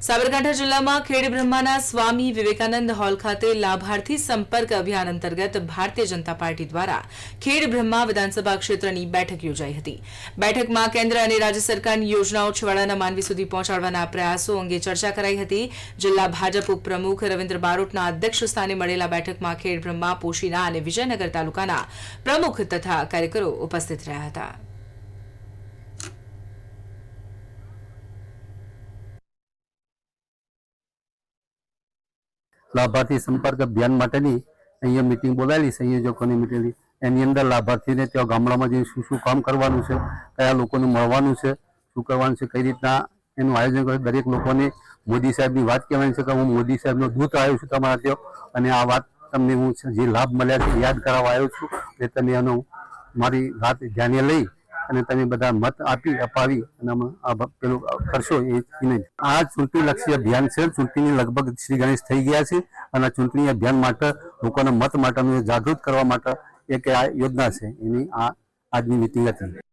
સાબરકાંઠા જિલ્લામાં ખેડ બ્રહ્માના સ્વામી વિવેકાનંદ હોલ ખાતે લાભાર્થી સંપર્ક અભિયાન અંતર્ગત ભારતીય જનતા પાર્ટી દ્વારા ખેડ બ્રહ્મા વિધાનસભા ક્ષેત્રની બેઠક યોજાઈ હતી. બેઠકમાં કેન્દ્ર અને રાજ્ય સરકારની યોજનાઓ છેવાડાના માનવી સુધી પહોંચાડવાના પ્રયાસો અંગે ચર્ચા કરાઈ હતી. જિલ્લા ભાજપ ઉપપ્રમુખ રવિન્દ્ર બારોટના અધ્યક્ષ સ્થાને મળેલા બેઠકમાં ખેડ બ્રહ્મા પોશીના અને વિજયનગર તાલુકાના પ્રમુખ તથા કાર્યકરો ઉપસ્થિત રહ્યા હતા. લાભાર્થી સંપર્ક અભિયાન માટેની અહીંયા મિટિંગ બોલાવેલી સંયોજકોની મિટિંગ એની અંદર લાભાર્થીને ત્યાં ગામડામાં જઈને શું શું કામ કરવાનું છે, કયા લોકોને મળવાનું છે, શું કરવાનું છે, કઈ રીતના એનું આયોજન કરે દરેક લોકોને મોદી સાહેબની વાત કહેવાની છે કે હું મોદી સાહેબનો દૂત આવ્યો છું તમારા ત્યાં. અને આ વાત તમને હું જે લાભ મળ્યા છે યાદ કરાવવા આવ્યો છું. એ તમે એનો મારી વાત ધ્યાને લઈ અને તમે બધા મત આપી અપાવી અને પેલું કરશો એ નહીં આ ચૂંટણી લક્ષી અભિયાન છે. ચૂંટણી લગભગ શ્રી ગણેશ થઈ ગયા છે અને ચૂંટણી અભિયાન માટે લોકોના મત માટેનું જાગૃત કરવા માટે એક આ યોજના છે. એની આ આજની મિટિંગ હતી.